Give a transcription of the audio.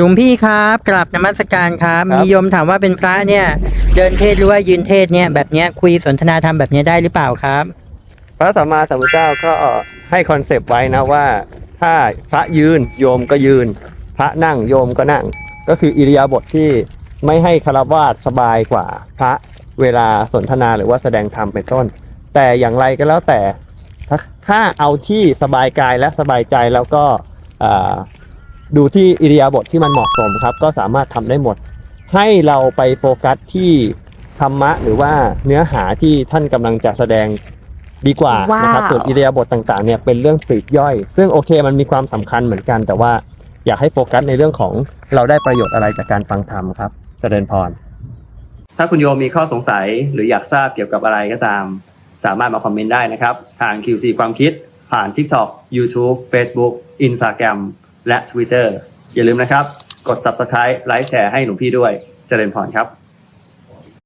หลวงพี่ครับกราบนมัสการครับครับมีโยมถามว่าเป็นพระเนี่ย เดินเทศหรือว่ายืนเทศเนี่ยแบบเนี้ยคุยสนทนาธรรมแบบเนี้ยได้หรือเปล่าครับ พระสัมมาสัมพุทธเจ้าก็ให้คอนเซปต์ไว้นะว่า ถ้าพระยืนโยมก็ยืน พระนั่งโยมก็นั่ง ก็คืออิริยาบถที่ไม่ให้คารวาสสบายกว่าพระเวลาสนทนาหรือว่าแสดงธรรมเป็นต้น แต่อย่างไรก็แล้วแต่ถ้าถ้าเอาที่สบายกายและสบายใจแล้วก็อ่า ดูที่อิริยาบถที่มันเหมาะสมครับ ก็สามารถทำได้หมด ให้เราไปโฟกัสที่ธรรมะหรือว่าเนื้อหาที่ท่านกำลังจะแสดงดีกว่าว้าวนะครับส่วนอิริยาบถต่างๆเนี่ยเป็นเรื่องปลีกย่อย ซึ่งโอเคมันมีความสำคัญเหมือนกัน แต่ว่าอยากให้โฟกัสในเรื่องของเราได้ประโยชน์อะไรจากการฟังธรรมครับเจริญพร ถ้าคุณโยมมีข้อสงสัยหรืออยากทราบเกี่ยวกับอะไรก็ตาม สามารถมาคอมเมนต์ได้นะครับ ทาง QC ความคิดผ่าน TikTok YouTube Facebook Instagram และ Twitter อย่าลืมนะครับ กด Subscribe ไลค์แชร์ให้หนูพี่ด้วย เจริญพรครับ